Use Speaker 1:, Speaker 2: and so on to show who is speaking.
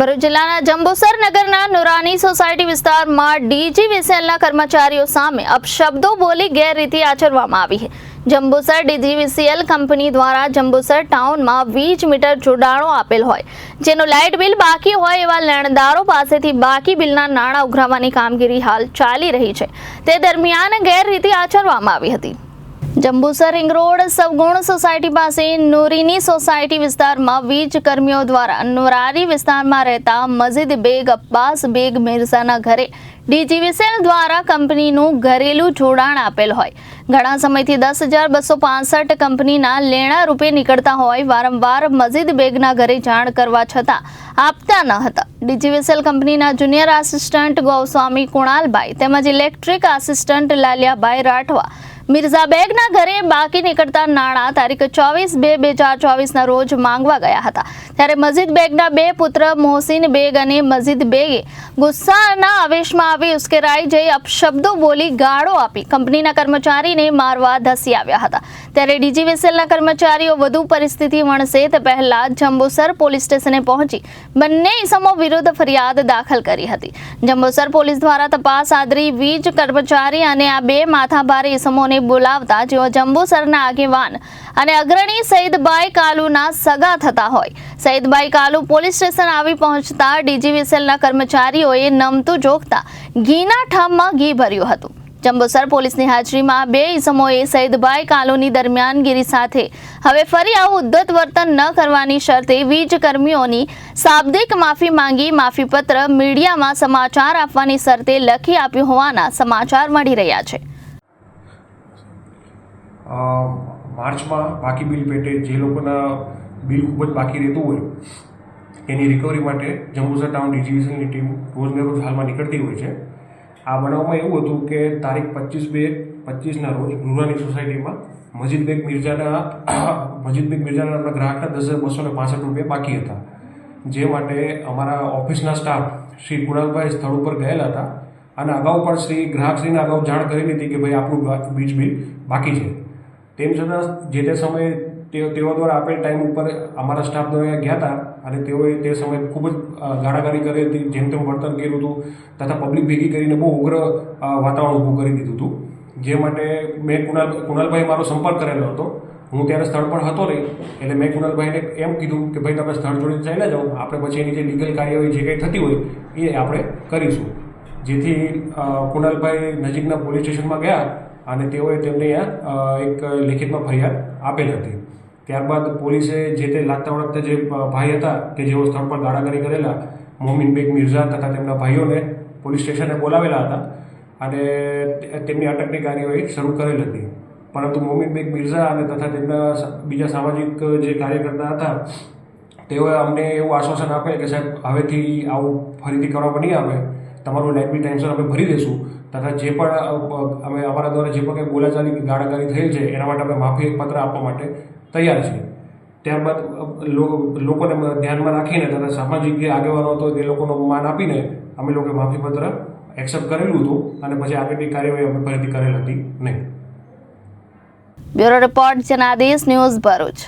Speaker 1: ભરૂચ જિલ્લાના જંબુસર નગરના નુરાની સોસાયટી વિસ્તારમાં ડીજીવીસીએલના કર્મચારીઓ સામે અપશબ્દો બોલી ગેરરીતિ આચરવામાં આવી છે. જંબુસર ડીજીવીસીએલ કંપની દ્વારા જંબુસર ટાઉનમાં વીજ મીટર જોડાણો આપેલ હોય. જેનું લાઇટ બિલ બાકી હોય એવા લેણદારો પાસેથી બાકી બિલના નાણાં ઉઘરાવવાની કામગીરી હાલ ચાલી રહી છે. તે દરમિયાન ગેરરીતિ આચરવામાં આવી હતી. Jambusar ring road Savgun society પાસે નૂરીની સોસાયટી વિસ્તારમાં વીજ કર્મીઓ દ્વારા નુરારી વિસ્તારમાં રહેતા મસ્જિદ બેગ, અબ્બાસ બેગ મિર્ઝાના ઘરે ડીજીવીસીએલ દ્વારા કંપનીનું ઘરેલું જોડાણ આપેલ હોય. ઘણા સમયથી દસ હજાર બસો પાસઠ કંપનીના લેણા રૂપે નીકળતા હોય, વારંવાર મજીદ બેગના ઘરે જાણ કરવા છતાં આપતા ન હતા. ડીજીવીસીએલ કંપનીના જુનિયર આસિસ્ટન્ટ ગૌસ્વામી કુણાલભાઈ તેમજ ઇલેક્ટ્રિક આસિસ્ટન્ટ લાલિયાભાઈ રાઠવા મિર્ઝા બેગના ઘરે બાકી નીકળતા નાણાં તારીખ ચોવીસ બે બે હજાર ચોવીસના રોજ માંગવા ગયા હતા. ત્યારે મસ્જિદ બેગના બે પુત્ર મોહસિન બેગ અને મસ્જિદ બેગે ગુસ્સાના આવેશમાં આવી ઉશ્કેરાઈ જઈ અપશબ્દો બોલી ગાળો આપી કંપનીના કર્મચારીને મારવા ધસી આવ્યા હતા. ત્યારે ડીજીવીસીએલના કર્મચારીઓ વધુ પરિસ્થિતિ વણસે તે પહેલા જંબુસર પોલીસ સ્ટેશને પહોંચી બંને ઇસમો વિરુદ્ધ ફરિયાદ દાખલ કરી હતી. જંબુસર પોલીસ દ્વારા તપાસ આદરી વીજ કર્મચારી અને આ બે માથાભારે ઇસમોને બોલાવતા જેઓ જંબુસરના આગેવાન અને અગ્રણી સઈદભાઈ કાલુના સગા થતા હોય. સઈદભાઈ કાલુ પોલીસ સ્ટેશન આવી પહોંચતા ડીજીવીસીએલના કર્મચારીઓએ નમતું જોખતા ઘીના ઠામમાં ઘી ભર્યું હતું. જંબુસર પોલીસની હાજરીમાં બે ઇસમોએ સૈદભાઈ કાલુની દરમિયાનગીરી સાથે હવે ફરી આવું ઉદ્ધત વર્તન ન કરવાની શરતે વીજ કર્મીઓની શાબ્દિક માફી માંગી માફીપત્ર મીડિયામાં સમાચાર આપવાની શરતે લખી આપ્યું હોવાના સમાચાર મળી રહ્યા છે.
Speaker 2: માર્ચમાં બાકી બિલ પેટે જે લોકોના બિલ ખૂબ જ બાકી રહેતું હોય, એની રિકવરી માટે જંબુસર ટાઉન ડિજીવિઝનની ટીમ રોજને રોજ હાલમાં નીકળતી હોય છે. આ બનાવમાં એવું હતું કે તારીખ પચીસ બે, પચીસના રોજ નુરાની સોસાયટીમાં મસ્જિદ બેગ મિર્જાના મસ્જિદ બેગ મિર્જાના આપણા ગ્રાહકના દસ હજાર બસો ને પાસઠ રૂપિયા બાકી હતા. જે માટે અમારા ઓફિસના સ્ટાફ શ્રી કુણાલભાઈ સ્થળ ઉપર ગયેલા હતા અને અગાઉ પણ શ્રી ગ્રાહકશ્રીને અગાઉ જાણ કરી હતી કે ભાઈ આપણું વીજ બિલ બાકી છે. તેમ છતાં જે તે સમયે તેઓ તેઓ દ્વારા આપેલ ટાઈમ ઉપર અમારા સ્ટાફ દ્વારા ગયા હતા અને તેઓએ તે સમયે ખૂબ જ ગાળાગાળી કરી હતી, જેમ તેમ વર્તન કર્યું હતું, તથા પબ્લિક ભેગી કરીને બહુ ઉગ્ર વાતાવરણ ઊભું કરી દીધું હતું. જે માટે મેં કુણાલ કુણાલભાઈ મારો સંપર્ક કરેલો હતો. હું ત્યારે સ્થળ પર હતો નહીં, એટલે મેં કુણાલભાઈને એમ કીધું કે ભાઈ, તમે સ્થળ જોડીને ચાલ્યા જાઓ. આપણે પછી એની જે લીગલ કાર્યવાહી જે કંઈ થતી હોય, એ આપણે કરીશું. જેથી કુણાલભાઈ નજીકના પોલીસ સ્ટેશનમાં ગયા અને તેઓએ તેમને આ એક લેખિતમાં ફરિયાદ આપેલ હતી. ત્યારબાદ પોલીસે જે તે લાગતા વળગતા જે ભાઈ હતા કે જેઓ સ્થળ પર ગાળાગાળી કરેલા, મોમિન બેગ મિર્ઝા તથા તેમના ભાઈઓને પોલીસ સ્ટેશને બોલાવેલા હતા અને તેમની અટકની કાર્યવાહી શરૂ કરેલ હતી. પરંતુ મોમિન બેગ મિર્ઝા અને તથા તેમના બીજા સામાજિક જે કાર્યકર્તા હતા, તેઓએ અમને એવું આશ્વાસન આપે કે સાહેબ, હવેથી આવું ફરીથી કરવામાં નહીં આવે. તમારું લાઇટ ટેન્શન અમે ભરી દઈશું તથા જે પણ અમે અમારા દ્વારા જે પણ કંઈ બોલાચાલી ગાળાગાળી થયેલ છે, એના માટે અમે માફી પત્ર આપવા માટે તૈયાર છીએ. ત્યારબાદ લોકોને ધ્યાનમાં રાખીને તથા સામાજિક જે આગેવાનો હતો તે લોકોનો માન આપીને અમે લોકોએ માફીપત્ર એક્સેપ્ટ કરેલું હતું અને પછી આગળની કાર્યવાહી અમે ફરીથી કરેલ હતી નહીં.
Speaker 1: Bureau report Janadesh news Bharuch.